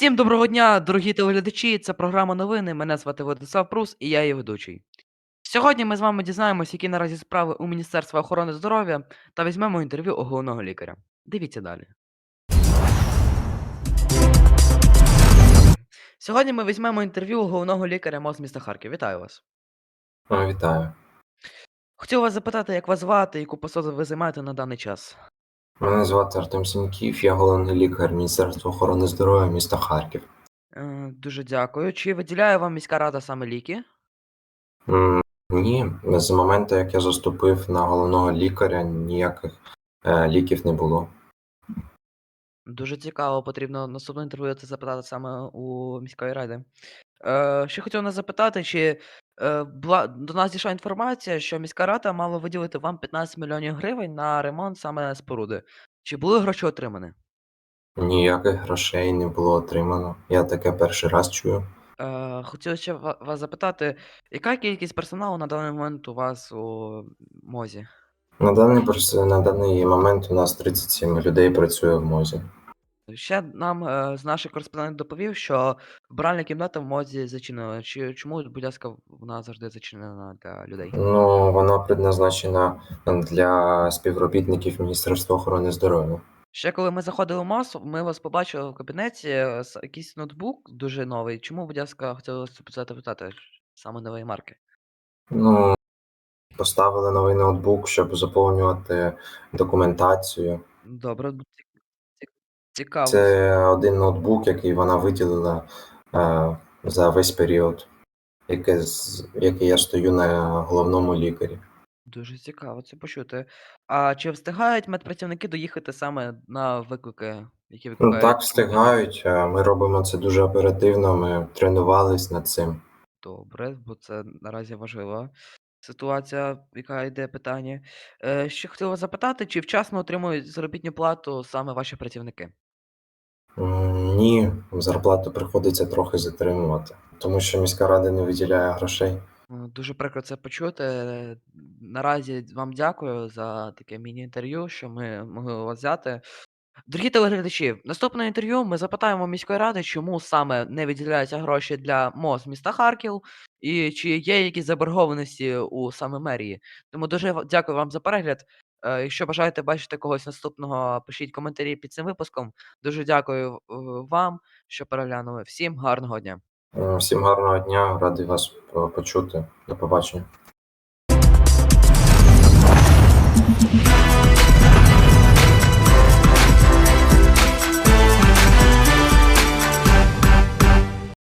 Всім доброго дня, дорогі телеглядачі. Це програма новини. Мене звати Владислав Прус і я її ведучий. Сьогодні ми з вами дізнаємось, які наразі справи у Міністерства охорони здоров'я та візьмемо інтерв'ю у головного лікаря. Дивіться далі. Сьогодні ми візьмемо інтерв'ю у головного лікаря МОЗ міста Харків. Вітаю вас. Вітаю. Хотів вас запитати, як вас звати, яку посаду ви займаєте на даний час. Мене звати Артем Сіньків, я головний лікар Міністерства охорони здоров'я міста Харків. Е, Дуже дякую. Чи виділяє вам міська рада саме ліки? М, Ні, з моменту, як я заступив на головного лікаря, ніяких е, ліків не було. Дуже цікаво, потрібно наступне інтерв'ю це запитати саме у міської ради. Е, ще хотів нас запитати, чи е, була до нас дійшла інформація, що міська рада мала виділити вам 15 мільйонів гривень на ремонт саме споруди. Чи були гроші отримані? Ніяких грошей не було отримано. Я таке перший раз чую. Е, хотів ще ва- вас запитати, яка кількість персоналу на даний момент у вас у МОЗі? На даний, перс- на даний момент у нас 37 людей працює в МОЗі. Ще нам е, з наших кореспондентів доповів, що вбиральна кімната в МОЗі зачинена. Чи чому, будь ласка, вона завжди зачинена для людей? Ну, вона предназначена для співробітників Міністерства охорони здоров'я. Ще коли ми заходили в МОЗ, ми вас побачили в кабінеті, е, с- якийсь ноутбук дуже новий. Чому, будь ласка, хотілося б запитати саме нової марки? Ну, поставили новий ноутбук, щоб заповнювати документацію. Добре, цікаво. Це один ноутбук, який вона виділила е, за весь період, який, який я стою на головному лікарі. Дуже цікаво це почути. А чи встигають медпрацівники доїхати саме на виклики, які Ну викликають? так, встигають. е, Ми робимо це дуже оперативно. Ми тренувались над цим. Добре, бо це наразі важлива ситуація, яка йде питання. Е, ще хотів запитати, чи вчасно отримують заробітну плату саме ваші працівники? Ні, зарплату приходиться трохи затримувати, тому що міська рада не виділяє грошей. Е, Дуже прикро це почути. Е, Наразі вам дякую за таке міні-інтерв'ю, що ми могли у вас взяти. Дорогі телеглядачі, в наступне інтерв'ю ми запитаємо міської ради, чому саме не виділяються гроші для МОЗ міста Харків, і чи є якісь заборгованості у саме мерії. Тому дуже дякую вам за перегляд. Е, Якщо бажаєте бачити когось наступного, пишіть коментарі під цим випуском. Дуже дякую е, вам, що переглянули. Всім гарного дня. Е, Всім гарного дня, радий вас почути. До побачення.